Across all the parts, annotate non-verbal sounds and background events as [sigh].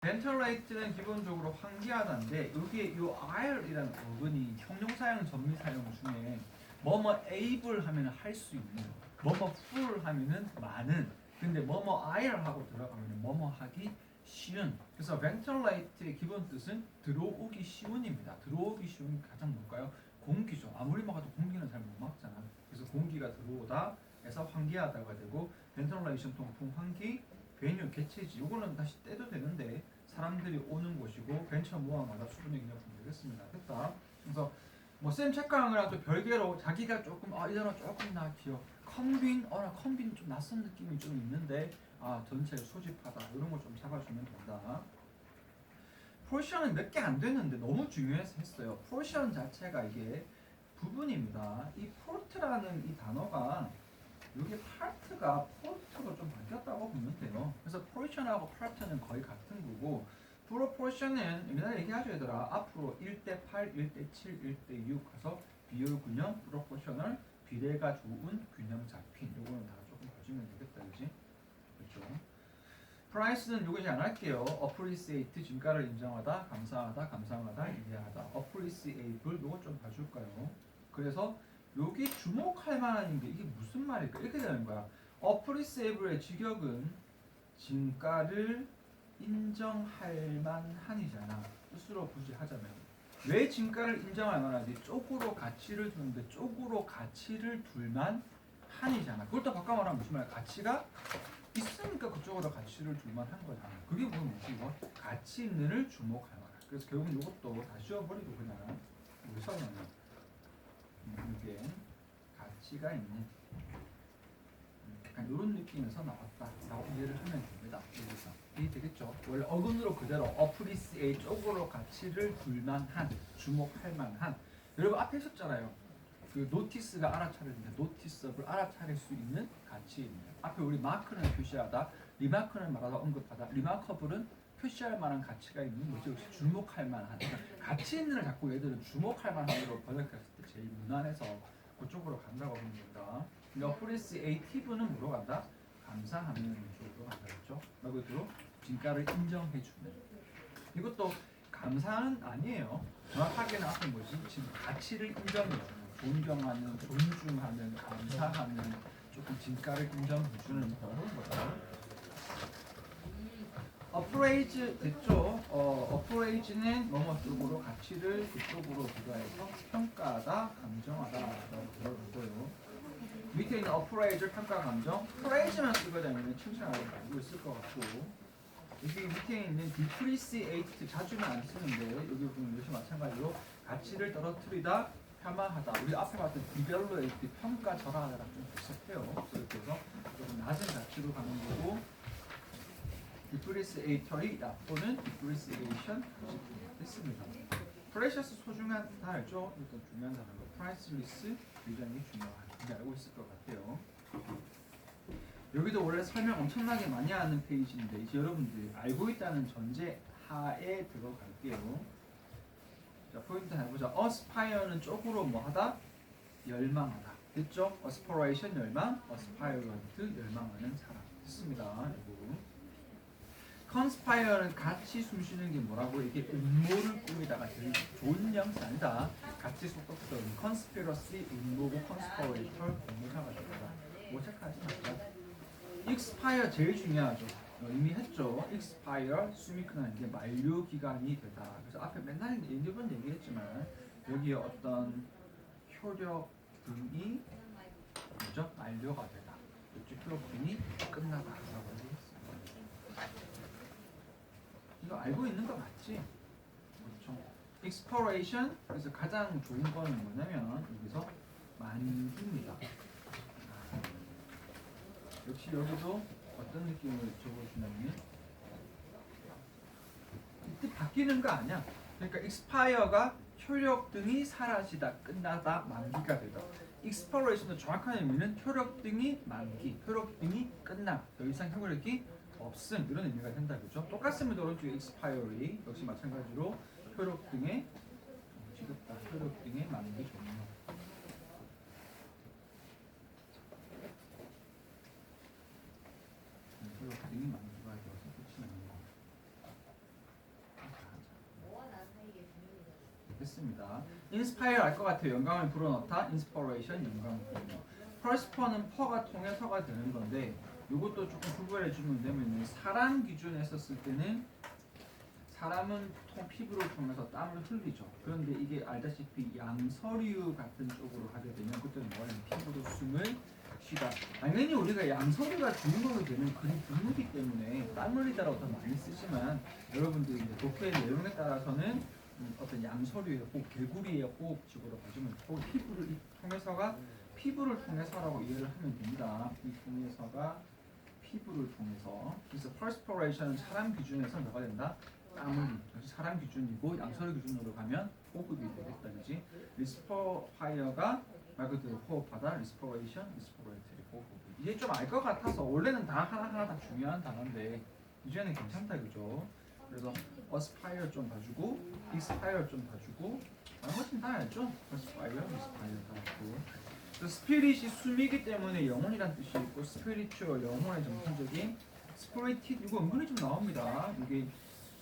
벤틀레이트는 기본적으로 환기하다인데 여기에 이 R이라는 어근이 형용사용 전미사용 중에 뭐뭐 able 하면 할 수 있는 뭐뭐 full 하면은 많은 근데 뭐뭐 R 하고 들어가면 뭐뭐 하기 쉬운. 그래서 벤틀레이트의 기본 뜻은 들어오기 쉬운입니다. 들어오기 쉬운 게 가장 뭘까요? 공기죠. 아무리 막아도 공기는 잘 못 막잖아. 그래서 공기가 들어오다 해서 환기하다가 되고 벤틀레이션 통풍 환기 베뉴 개체지. 이거는 다시 떼도 되는데 사람들이 오는 곳이고 벤처 모아마다 수분의 기념품 되겠습니다. 됐다. 그래서 뭐쌤 책강이랑 또 별개로 자기가 조금 아이 단어 조금 나 기억 컨빈 어나 컨빈 좀 낯선 느낌이 좀 있는데 아 전체 소집하다 이런 거좀 잡아주면 된다. 포션은 몇 개 안 되는데 너무 중요해서 했어요. 포션 자체가 이게 부분입니다. 이 포트라는 이 단어가 여기 파트가 포트로 좀 바뀌었다고 보면 돼요. 그래서 포션하고 파트는 거의 같은 거고 프로포션은 옛날에 얘기하죠 얘들아 앞으로 1대 8, 1대 7, 1대 6 가서 비율 균형 프로포셔널 비례가 좋은 균형 잡힌 요거는 다 조금 봐주면 되겠다 그지? 그렇죠 프라이스는 요거 이제 안 할게요 어프리시에이트 진가를 인정하다 감사하다 감사하다 이해하다 어프리시에이블 요거 좀 봐줄까요? 그래서 여기 주목할 만한 게 이게 무슨 말일까? 이렇게 되는 거야. 어프리세이블의 직역은 진가를 인정할 만한이잖아. 뜻으로 굳이 하자면 왜 진가를 인정할 만하지? 쪽으로 가치를 두는데 쪽으로 가치를 둘만 한이잖아. 그걸 또 바꿔 말하면 무슨 말이야? 가치가 있으니까 그쪽으로 가치를 둘만 한 거잖아. 그게 뭐면 뭐지 이거? 가치 있는 을 주목할 만한. 그래서 결국 이것도 다 씌워버리고 그냥 우리 성은 이게 가치가 있는 이런 느낌에서 나왔다라고 이해를 하면 됩니다. 여기서 이해 되겠죠? 원래 어근으로 그대로 어프리시에이 쪽으로 가치를 둘만한 주목할 만한 여러분 앞에 있었잖아요. 그 노티스가 알아차리는데 노티스업을 알아차릴 수 있는 가치입니다. 앞에 우리 마크는 표시하다, 리마크는 말하다 언급하다, 리마커블은 표시할 만한 가치가 있는 거죠. 역시 주목할 만한 그러니까 가치 있는을 자꾸 얘들은 주목할 만한으로 번역했을 때 제일 무난해서 그쪽으로 간다고 된다. 근데 어프리스 에이티브는 뭐로 간다? 감사하는 쪽으로 간다 그렇죠? 말 그대로 진가를 인정해주는 이것도 감사는 아니에요. 정확하게는 앞에 뭐지? 지금 가치를 인정해주는 존경하는, 존중하는, 감사하는 조금 진가를 인정해주는 그런 거다. 어프레이즈 됐죠? 어, 어프레이즈는 뭐뭐 쪽으로 가치를 그쪽으로 부과해서 평가하다, 감정하다 라고 들어보고요. 밑에 있는 어프레이즈 평가 감정, 프레이즈만 쓰게 되면 칭찬하고 알고 있을 것 같고 여기 밑에 있는 디프리시에이트 자주는 안 쓰는데 여기 보면 역시 마찬가지로 가치를 떨어뜨리다, 폄하하다. 우리 앞에 봤던 디벨로에이트 평가 절하다랑 좀 비슷해요. 그래서 조금 낮은 가치로 가는 거고 디프리시에이터리 나쁘는 디프리시에이션 됐습니다. 프레셔스 소중한 다 알죠? 일단 중요한 단어가 프라이스리스 굉장히 중요한 이제 알고 있을 것 같아요. 여기도 원래 설명 엄청나게 많이 하는 페이지인데 이제 여러분들 알고 있다는 전제 하에 들어갈게요. 자 포인트 해보자. 어스파이어는 쪽으로 뭐하다? 열망하다. 됐죠? 어스퍼레이션 열망, 어스파이어런트 열망하는 사람. 됐습니다. 여러분. 컨스파이어는 같이 숨쉬는 게 뭐라고 이게 음모를 꾸미다가 제일 좋은 형상이다. 같이 속독성 컨스피러시 음모고 컨스퍼레이터 공모사가 됩니다. 오색하지 말자. 익스파이어 제일 중요하죠. 어, 이미 했죠. 익스파이어 수미크는 이게 만료 기간이 되다. 그래서 앞에 맨날 일번 얘기했지만 여기에 어떤 효력 등이 뭐죠? 만료가 되다. 이쪽 효력 등이 얘기했습니다. 이거 알고 있는 거 맞지? 그렇죠. exploration 그래서 가장 좋은 거는 뭐냐면 여기서 만기입니다. 아, 역시 여기도 어떤 느낌을 적어주냐면 이때 바뀌는 거 아니야. 그러니까 expire가 효력 등이 사라지다, 끝나다, 만기가 되다. exploration의 정확한 의미는 효력 등이 만기, 효력 등이 끝나. 더 이상 효력이 없음 이런 의미가 된다 그죠? 똑같습니다. 오른쪽 expiry 역시 마찬가지로 효력 등의 지급다 효력 등의 만기 종료. 효력 등이 만기가 되어서 끝이 나는 거. 됐습니다. inspire 알 것 같아요. 영감을 불어넣다, inspiration 영감 불어넣. 퍼스퍼는 퍼가 통해서가 되는 건데 이것도 조금 구별해 주면 되면 사람 기준에 썼을 때는 사람은 통 피부를 통해서 땀을 흘리죠. 그런데 이게 알다시피 양서류 같은 쪽으로 가게 되면 그때는 뭐냐면 피부로 숨을 쉬다. 당연히 우리가 양서류가 주인공이 되는 그리 드물기 때문에 땀 흘리다라고 더 많이 쓰지만 여러분들이 이제 독해의 내용에 따라서는 음, 어떤 양서류의 호흡, 개구리의 호흡식으로 봐주면 또 피부를 이 통해서가 피부를 통해서라고 이해를 하면 됩니다. 이 통해서가 피부를 통해서 그래서 perspiration은 사람 기준에서 뭐가 된다? 땀을 그래서 사람 기준이고 양서류 기준으로 가면 호흡이 되겠다 그지? 리스퍼파이어가 말 그대로 호흡하다 리스퍼레이션 리스퍼레이터리 호흡 이제 좀 알 것 같아서 원래는 다 하나하나 다 중요한 단어인데 이제는 괜찮다 그죠? 그래서 aspire 좀 봐주고 inspire 좀 봐주고 나머지는 다 알죠? aspire, inspire 다 알고 스피릿이 숨이기 때문에 영혼이란 뜻이 있고 spiritual 영혼의 정신적인 이거 은근히 좀 나옵니다. 이게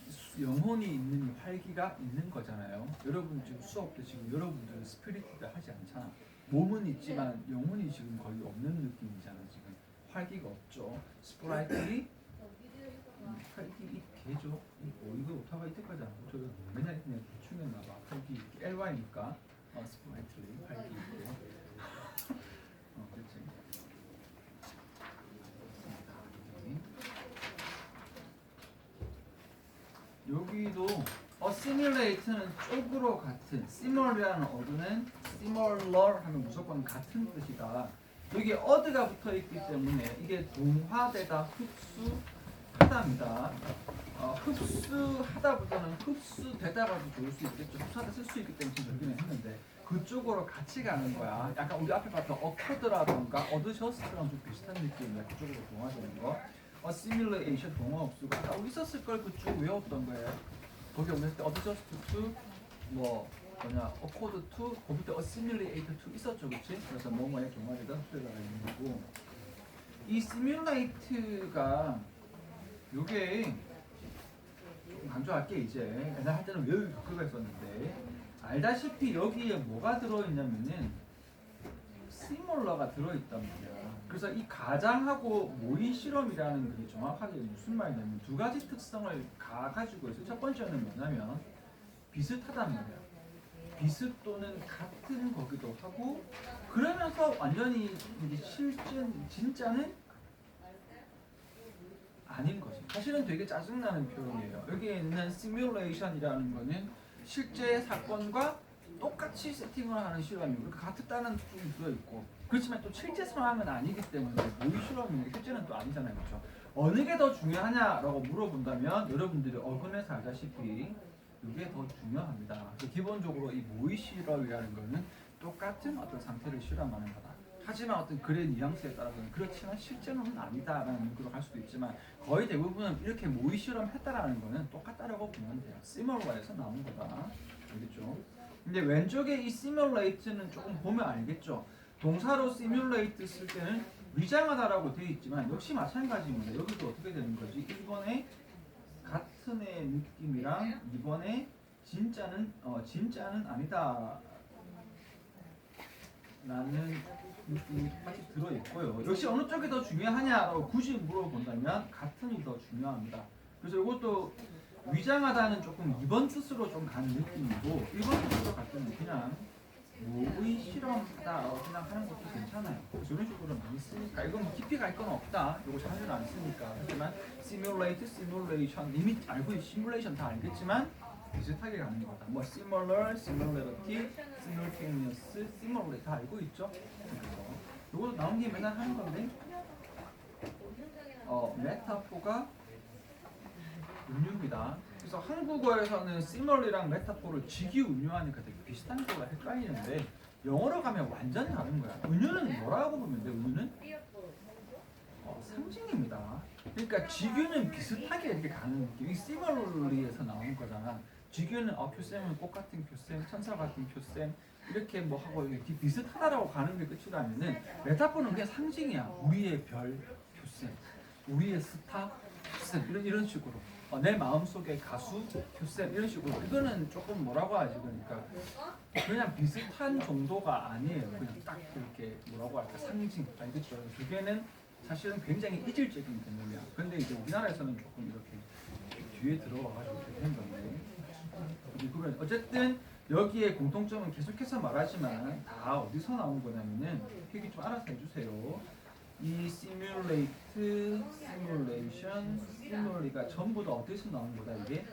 수- 영혼이 있는 이 활기가 있는 거잖아요. 여러분 지금 수업 때 지금 여러분들은 스피릿드 하지 않잖아. 몸은 있지만 영혼이 지금 거의 없는 느낌이잖아 지금. 활기가 없죠. 스프라이트리 음, 활기 이 개죠. 뭐 이거 오타가 이때까지 안 붙어요 맨날 그냥 대충 했나 봐. 활기 LY니까. 어, 스프라이트리 활기 있고 어 여기도 assimilate는 쪽으로 같은 similar이라는 어드는 similar 하면 무조건 같은 뜻이다. 여기 어드가 붙어 있기 때문에 이게 동화되다 흡수하다입니다. 어, 흡수하다보다는 흡수되다가도 좋을 수 있겠죠. 흡수하다 쓸 수 있기 때문에 여기는 했는데 그쪽으로 같이 가는 거야. 약간 우리 앞에 봤던 어커드라던가 어드저스트랑 좀 비슷한 느낌이야. 그쪽으로 동화되는 거. assimilation 동화 없수가 아까 우리 있었을 걸 그쪽 외웠던 거예요. 거기 없을 때 adjust to 뭐 뭐냐 accord to 거기 때 assimilate to 있었죠, 그렇지? 그래서 뭐뭐의 동화되다 흡수가 있는 거고 이 simulate가 요게 조금 강조할게 이제 옛날 할 때는 외우기 그가 있었는데 알다시피 여기에 뭐가 들어있냐면은 시몰러가 들어있단 말이야. 그래서 이 가장하고 모의 실험이라는 게 정확하게 무슨 말이냐면 두 가지 특성을 가 가지고 있어. 첫 번째는 뭐냐면 비슷하단 말이야. 비슷 또는 같은 거기도 하고 그러면서 완전히 실제 진짜는 아닌 거지. 사실은 되게 짜증나는 표현이에요. 여기에 있는 simulation이라는 거는 실제 사건과 똑같이 세팅을 하는 실험이고 그러니까 같다는 쪽이 들어있고 그렇지만 또 실제 상황은 아니기 때문에 모의 실험이 실제는 또 아니잖아요. 그렇죠? 어느 게 더 중요하냐라고 물어본다면 여러분들이 어근에서 알다시피 이게 더 중요합니다. 기본적으로 이 모의 실험이라는 거는 똑같은 어떤 상태를 실험하는 거다 하지만 어떤 글의 뉘앙스에 따라서는 그렇지만 실제로는 아니다라는 문구로 갈 수도 있지만 거의 대부분은 이렇게 모의 실험 했다라는 거는 똑같다라고 보면 돼요 시멀러에서 나온 거다 알겠죠? 근데 왼쪽에 이 simulate는 조금 보면 알겠죠. 동사로 simulate 쓸 때는 위장하다라고 되어 있지만 역시 마찬가지입니다. 여기도 어떻게 되는 거지? 1번에 같은 의 느낌이랑 2번에 진짜는 어 진짜는 아니다. 라는 같이 들어 있고요. 역시 어느 쪽이 더 중요하냐라고 굳이 물어본다면 같은이 더 중요합니다. 그래서 이것도 위장하다는 조금 2번 뜻으로 좀 가는 느낌이고 1번 뜻으로 갈 때는 그냥 모의 실험하다라고 그냥 하는 것도 괜찮아요. 이런 식으로 많이 쓰니까 이건 뭐 깊이 갈 건 없다. 이거 자주는 안 쓰니까 하지만 simulate, simulation 이미 알고 있 simulation 다 알겠지만 비슷하게 가는 거다. 뭐 similar, similarity, simultaneous, similarly 다 알고 있죠. 이거 나온 게 맨날 하는 건데 어 메타포가 운유입니다. 그래서 한국어에서는 similar이랑 메타포를 직이 운유하니까 되게 비슷한 거가 헷갈리는데 영어로 가면 완전 다른 거야. 운유는 뭐라고 보면 돼? 운유는 어, 상징입니다. 그러니까 직유는 비슷하게 이렇게 가는 느낌. 이 similarly에서 나온 거잖아. 직유는 어 교쌤은 꽃 같은 교쌤, 천사 같은 교쌤 이렇게 뭐 하고 이렇게 비슷하다라고 가는 게 끝이라면은 메타포는 그냥 상징이야. 우리의 별 교쌤, 우리의 스타 교쌤 이런 이런 식으로. 어, 내 마음 속에 가수 교쌤 이런 식으로 이거는 조금 뭐라고 하지 그러니까 그냥 비슷한 정도가 아니에요. 그냥 딱 이렇게 뭐라고 할까 상징 알겠죠? 두 개는 사실은 굉장히 이질적인 개념이야. 근데 이제 우리나라에서는 조금 이렇게 뒤에 들어와가지고 이렇게 된 건데 어쨌든 여기에 공통점은 계속해서 말하지만 다 어디서 나온 거냐면은 회기 좀 알아서 해주세요. 이 simulate, simulation, simul이가 전부 다 어디서 나온 거다 이게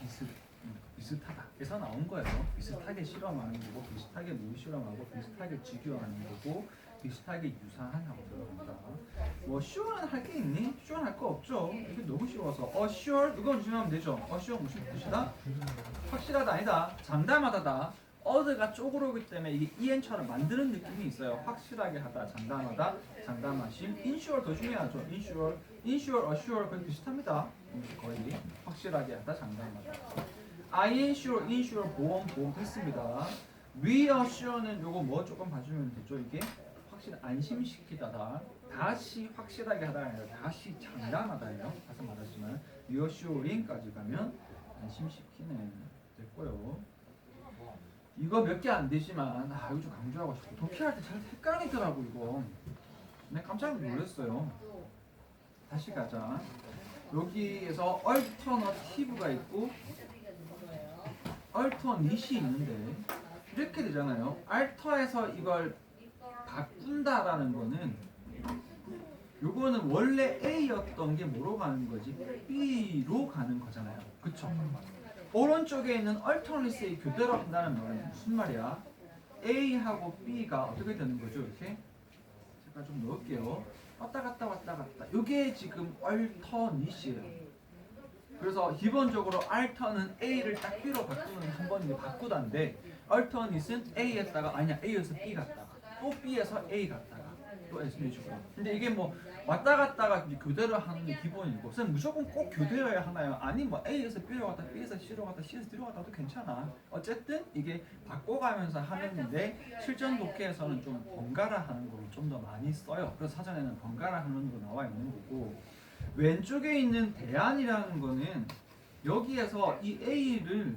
비슷 음, 비슷하다. 그래서 나온 거예요. 비슷하게 실험하는 거고 비슷하게 뭘 실험하고 비슷하게 직교하는 거고 비슷하게 유사하냐고 들어간다. 뭐 sure 할게 있니? sure 할 거 없죠. 이게 너무 쉬워서 어 sure 이거 주면 되죠. 어 sure 무슨 뜻이다? 확실하다 아니다. 장담하다다. 어드가 쪼그러기 때문에 이게 이엔처럼 만드는 느낌이 있어요. 확실하게 하다, 장담하다, 장담하심. insure 더 중요하죠. insure, insure, assure 거의 비슷합니다. 음, 거의 확실하게 하다, 장담하다. I insure, insure 보험, 보험 했습니다. reassure는 요거 뭐 조금 봐주면 되죠. 이게 확실 안심시키다다. 다시 확실하게 하다가 아니라 다시 장담하다예요. 다시 말하지만 reassuring까지 가면 안심시키는 됐고요. 이거 몇 개 안 되지만 아 이거 좀 강조하고 싶어. 독해할 때 잘 헷갈리더라고 이거. 내가 깜짝 놀랐어요. 다시 가자. 여기에서 얼터너티브가 있고 얼터닛이 있는데 이렇게 되잖아요. 알터에서 이걸 바꾼다라는 거는 요거는 원래 A였던 게 뭐로 가는 거지? B로 가는 거잖아요. 그쵸? 오른쪽에 있는 얼터니스의 교대로 한다는 말은 무슨 말이야? A하고 B가 어떻게 되는 거죠? 이렇게 잠깐 좀 넣을게요. 왔다 갔다 왔다 갔다. 이게 지금 얼터니스예요. 그래서 기본적으로 알터는 A를 딱 B로 바꾸는 한번 바꾸다인데 얼터닛은 A에다가 아니야 A에서 B 갔다가 또 B에서 A 갔다가 또 S 해주고요. 근데 이게 뭐 왔다 갔다가 교대로 하는 게 기본이고 선생님 무조건 꼭 교대여야 하나요? 아니 뭐 A에서 B로 갔다 B에서 C로 갔다 C에서 D로 갔다도 괜찮아. 어쨌든 이게 바꿔가면서 하는데 실전 독해에서는 좀 번갈아 하는 걸로 좀더 많이 써요. 그래서 사전에는 번갈아 하는 걸로 나와 있는 거고 왼쪽에 있는 대안이라는 거는 여기에서 이 A를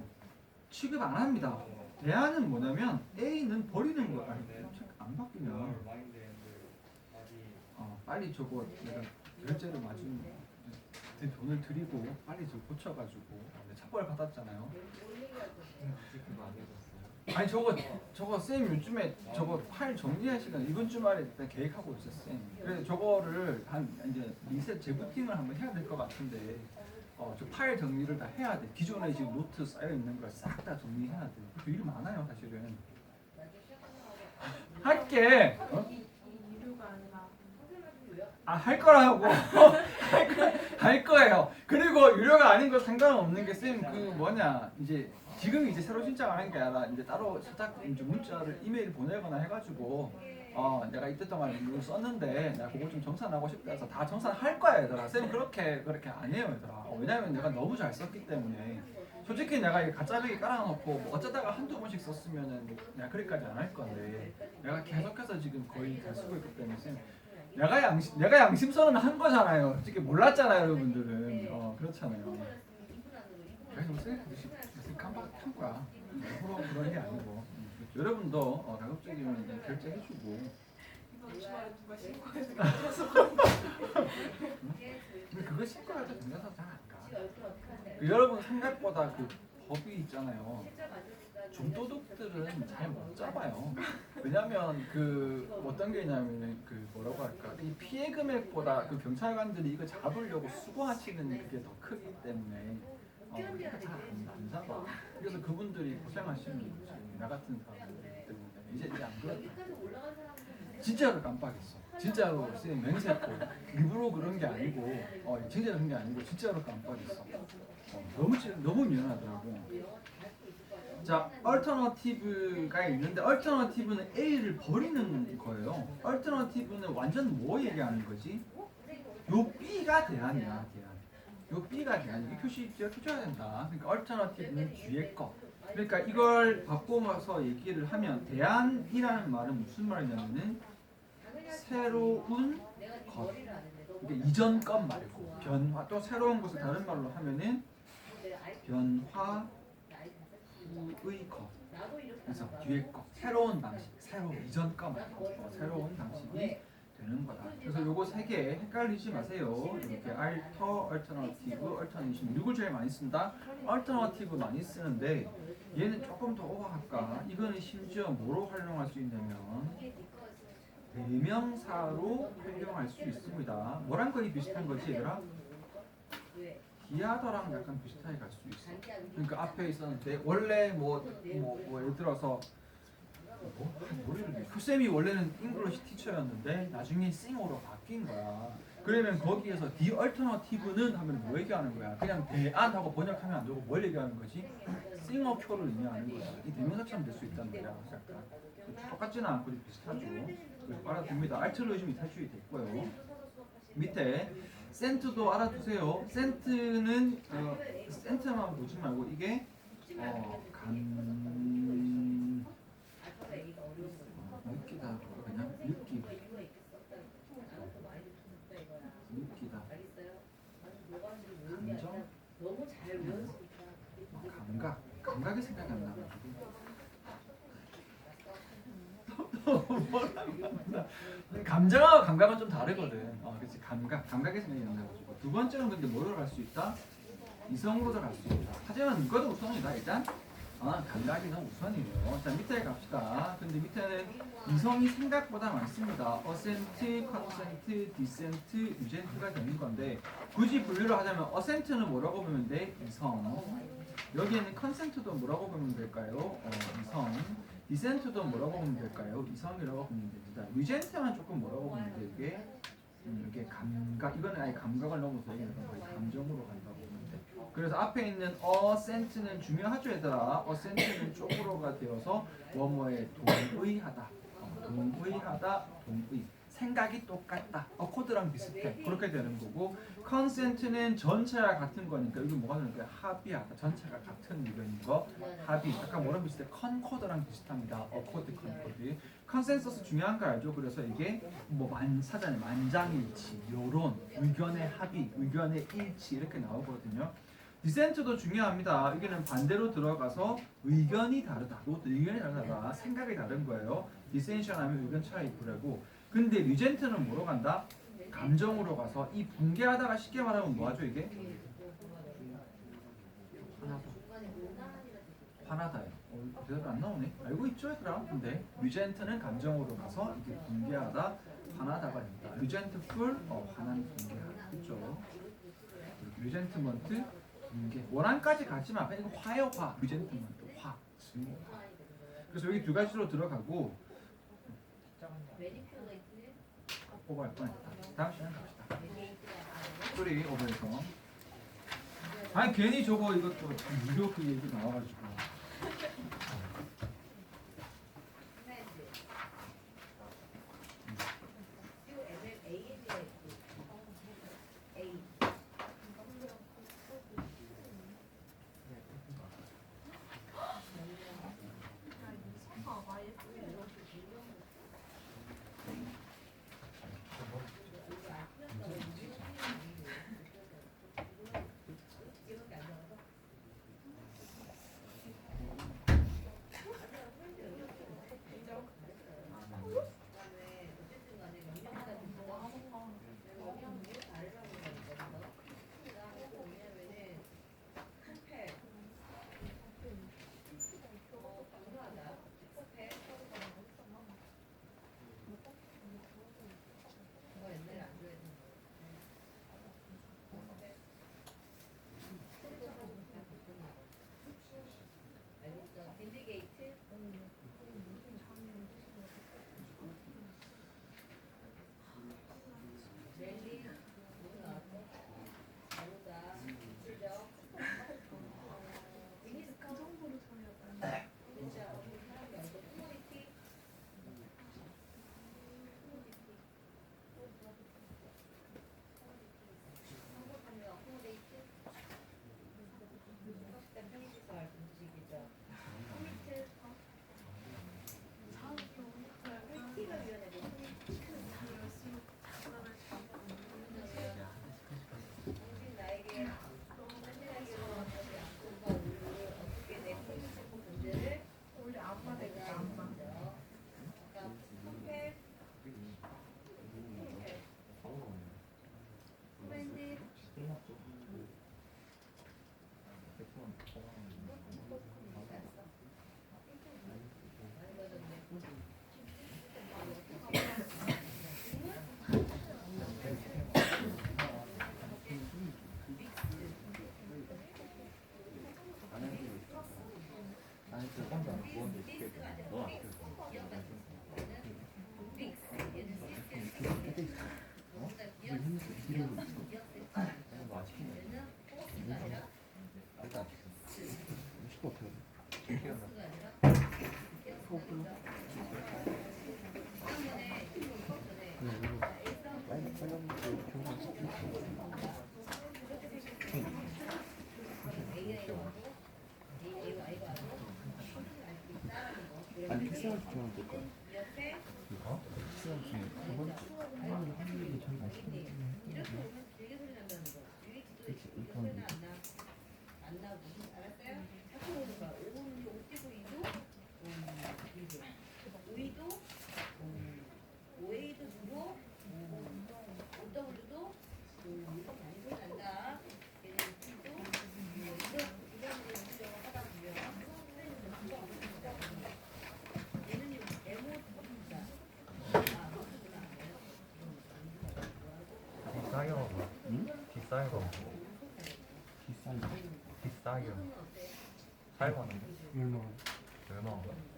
취급 안 합니다. 대안은 뭐냐면 A는 버리는 거 아니 안 바뀌면 어, 빨리 저거 내가 결제를 맞은 돈을 드리고 빨리 저 고쳐가지고 착벌 받았잖아요. 아니 저거 저거 쌤 요즘에 저거 파일 정리할 시간 이번 주말에 일단 계획하고 있어 쌤. 그래서 저거를 한 이제 리셋 재부팅을 한번 해야 될 것 같은데 어, 저 파일 정리를 다 해야 돼. 기존에 지금 노트 쌓여 있는 걸 싹 다 정리해야 돼. 그 일이 많아요 사실은. 할게. 어? 아 할 거라고 [laughs] 할, 거예요. 그리고 유료가 아닌 거 상관없는 게 쌤 그 뭐냐 이제 지금 이제 새로 신청하는 게 아니라 이제 따로 살짝 이제 문자를 이메일 보내거나 해가지고 어 내가 이때 동안 이거 썼는데 내가 그거 좀 정산하고 싶다 해서 다 정산할 거야 얘들아. 쌤 그렇게 그렇게 안 해요 얘들아. 어, 왜냐면 내가 너무 잘 썼기 때문에. 솔직히 내가 이 가짜배기 깔아놓고 뭐 어쩌다가 한두 번씩 썼으면은 뭐 내가 그렇게까지 안 할 건데 내가 계속해서 지금 거의 잘 쓰고 있기 때문에 쌤 내가 양심 내가 양심 선언 한 거잖아요. 솔직히 몰랐잖아요, 여러분들은. 어 그렇잖아요. 그래서 쌤 무슨 깜빡한 거야. 서로 그런 게 아니고 음, 그렇죠. 여러분도 어, 가급적이면 이제 결제해주고 주말에 누가 신고해서 근데 그거 신고해도 동영상 잘안 가. 그 여러분 생각보다 그 법이 있잖아요. 중도둑들은 잘 못 잡아요. 왜냐면 그 어떤 게 있냐면 그 뭐라고 할까 이 피해 금액보다 그 경찰관들이 이거 잡으려고 수고하시는 그게 더 크기 때문에 어, 잘안 잡아. 그래서 그분들이 고생하시는 거지. 나 같은 사람들 때문에 이제 이제 안 그렇다. 진짜로 깜빡했어. 진짜로 쌤 맹세코 일부러 그런 게 아니고 어 진짜 그런 게 아니고 진짜로 깜빡했어. 어, 너무 찌- 너무 미안하더라고. 자, 얼터너티브가 있는데 얼터너티브는 A를 버리는 거예요. 얼터너티브는 완전 뭐 얘기하는 거지? 요 B가 대안이야, 대안. 요 B가 대안. 이 표시 기억해줘야 된다. 그러니까 얼터너티브는 뒤에 거. 그러니까 이걸 바꿔서 얘기를 하면 대안이라는 말은 무슨 말이냐면은 새로운 것. 이게 이전 것 말고 변화 또 새로운 것을 다른 말로 하면은 변화 후의 것 그래서 뒤에 것 새로운 방식 새로운 이전 것 말고 어, 새로운 방식이 되는 거다. 그래서 요거 세 개 헷갈리지 마세요. 이렇게 alter, alternative, alternation 이걸 제일 많이 쓴다. alternative 많이 쓰는데 얘는 조금 더 오버할까? 이거는 심지어 뭐로 활용할 수 있냐면 대명사로 활용할 수 있습니다. 뭐랑 거의 비슷한 거지 얘들아? 디아더랑 약간 비슷하게 갈 수 있어. 그러니까 앞에 있었는데 원래 뭐, 뭐, 뭐 예를 들어서 뭐? 뭐를 후쌤이 원래는 잉글리시 티처였는데 나중에 싱어로 바뀐 거야. 그러면 거기에서 디 얼터너티브는 하면 뭐 얘기하는 거야? 그냥 대안하고 번역하면 안 되고 뭘 얘기하는 거지? 싱어 표를 의미하는 거야. 이 대명사처럼 될 수 있다는 거야. 약간 똑같지는 않고 좀 비슷하죠. 알아둡니다. 알트로즘이 탈출이 됐고요. 밑에 센트도 알아두세요. 센트는 어, 센트만 보지 말고 이게 어, 감 어, 느끼다 그냥 느끼 느끼다. 감정? 어, 감각? 감각이 생각이 안 나가지고 [laughs] 감정하고 감각은 좀 다르거든. 어, 그렇지 감각 생각이 안 나가지고 두 번째는 근데 뭐로 갈 수 있다? 이성으로도 갈 수 있다. 하지만 이거도 우선이다 일단. 아 감각이 너무 우선이에요. 자 밑에 갑시다. 근데 밑에는 이성이 생각보다 많습니다. 어센트, 컨센트, 디센트, 유젠트가 되는 건데 굳이 분류를 하자면 어센트는 뭐라고 보면 돼? 이성. 여기에는 컨센트도 뭐라고 보면 될까요? 어, 이성. 디센트도 뭐라고 보면 될까요? 이성이라고 보면 됩니다. 유젠트만 조금 뭐라고 보면 음, 이게 감각. 이거는 아예 감각을 넘어서 얘기하는 거예요. 감정으로 간다고 돼. 그래서 앞에 있는 어센트는 중요하죠, 얘들아. 어센트는 쪽으로가 되어서 뭐뭐에 동의하다. 어, 동의하다, 동의. 생각이 똑같다. 어, 코드랑 비슷해. 그렇게 되는 거고, 컨센트는 전체가 같은 거니까 이게 뭐가 되는 거야? 합의하다. 전체가 같은 이거인 거. 합의. 아까 뭐랑 비슷해? 컨 코드랑 비슷합니다. 어 코드, 컨 코드. 컨센서스 중요한 거 알죠? 그래서 이게 뭐 만, 사전에 만장일치, 요런 의견의 합의, 의견의 일치 이렇게 나오거든요. 디센트도 중요합니다. 여기는 반대로 들어가서 의견이 다르다. 이것도 의견이 다르다. 생각이 다른 거예요. 디센션 하면 의견 차이 부르고. 근데 리젠트는 뭐로 간다? 감정으로 가서 이 붕괴하다가 쉽게 말하면 뭐하죠 이게? 화나다. 화나다요. 어, 대답이 안 나오네. 알고 있죠 얘들아? 근데 리젠트는 감정으로 가서 이게 붕괴하다, 화나다가 됩니다. 리젠트 풀, 어, 화난 붕괴하다. 그죠? 리젠트먼트, 붕괴. 원한까지 가지만 그냥 이거 화요 화. 리젠트먼트, 화. 증오, 화. 그래서 여기 두 가지로 들어가고. 뽑아할 뻔했다. 다음 시간 갑시다. 스토리 오버해서. 아니 괜히 저거 이것도 무료 그 얘기 나와가지고. cinq 딱이야. 4만 원. 얼마? 얼마?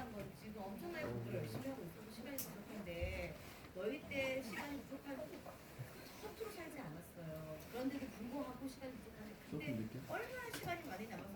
중요한 건 지금 엄청나게 공부를 열심히 하고 있고 시간이 부족한데 너희 때 시간이 부족한 서투로 살지 않았어요. 그런데도 불구하고 시간이 부족한데 근데 얼마나 시간이 많이 남았어요.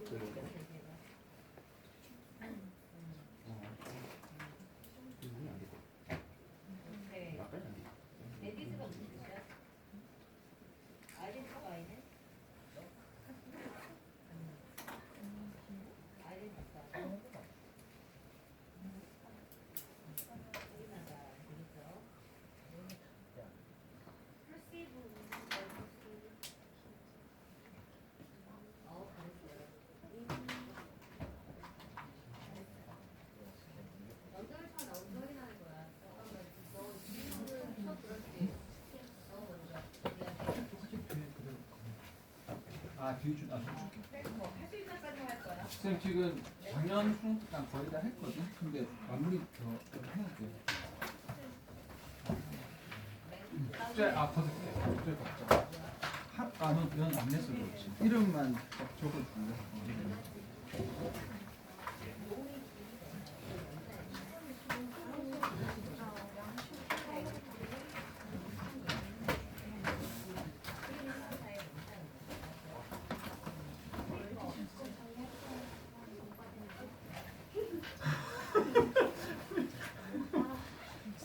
이거 알고 있는 거죠, 제가. 이분이 안 되고. 오케이. 약간 안 되고. 레디즈가 무슨 뜻이야? 아이덴티파이는? 아이덴티파. 확인하다. 되겠죠? perceive. 어, 잘했어요. 연결차 나오면 확인하는 거야. 잠깐만, 너 질문은 수업 들었지? 너 먼저. 아 뒤에 준 아, 거야. 쌤 지금 작년 수능특강 거의 다 했거든. 근데 마무리 더좀 해볼게. 숙제 아 거듭해. 숙제 걱정. 아넌 이건 안 냈어 그렇지. 이름만 딱 적어줄래?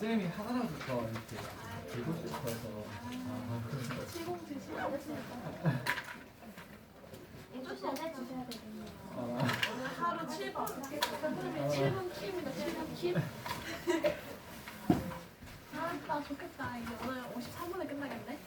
쌤이 하나라도 더 이렇게 들고 싶어서. 아, 이거 전해 주셔야 되겠네요. 아, 오늘 하루 7번. 7번 킵입니다. 7번 킵. 아, 나 좋겠다. 이제 오늘 53분에 끝나겠네.